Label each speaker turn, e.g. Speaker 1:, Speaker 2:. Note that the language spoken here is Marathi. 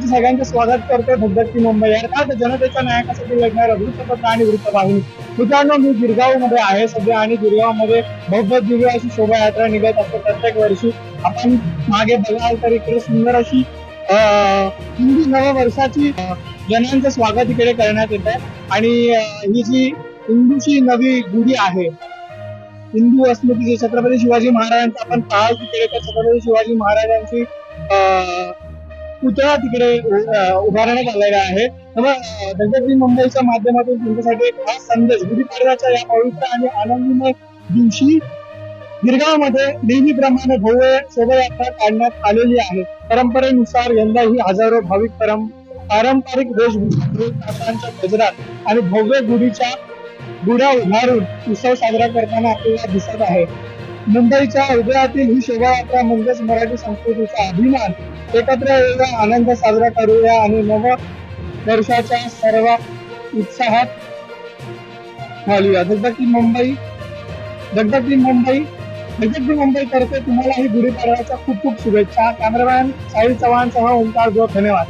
Speaker 1: सगळ्यांचं स्वागत करतोय भगदत्ती मुंबई. अर्थात जनतेच्या नायकासाठी लढणारं वृत्तपत्र आणि वृत्तवाहिनी मित्रांनो मी गिरगावमध्ये आहे सध्या आणि गिरगावमध्ये भव्य दिव्य अशी शोभायात्रा निघत असते. प्रत्येक वर्षी आपण मागे बघाल तर इकडे सुंदर अशी हिंदू नववर्षाची अं, जनांचं स्वागत इकडे करण्यात येतं आणि ही जी हिंदूची नवी गुढी आहे हिंदू अस्मितेची छत्रपती शिवाजी महाराजांचा आपण पाहाल तिकडे तर छत्रपती शिवाजी महाराजांची अं, पुतळा तिकडे उभारण्यात आलेला आहे. त्यामुळे मुंबईच्या माध्यमातून तुमच्यासाठी एक खास संदेश गुढीपाडव्याच्या या पवित्र आणि आनंदीमय दिवशी गिरगावमध्ये नेहमीप्रमाणे भव्य शोभायात्रा काढण्यात आलेली आहे. परंपरेनुसार यंदा ही हजारो भाविक परम पारंपरिक वेशभूषा गजरात आणि भव्य गुढीच्या गुढ्या उभारून उत्सव साजरा करताना आपल्याला दिसत आहे. मुंबईच्या हृदयातील ही शोभायात्रा म्हणजेच मराठी संस्कृतीचा अभिमान. एकत्र येऊया आनंद साजरा करूया आणि नव वर्षाच्या सर्व उत्साहात घालूया. दगदगी मुंबई दगदगी मुंबई दगदगी मुंबई करते तुम्हाला ही गुढीपाडव्याच्या खूप खूप शुभेच्छा. कॅमेरामॅन साहिल चव्हाण सह ओंकार जोग धन्यवाद.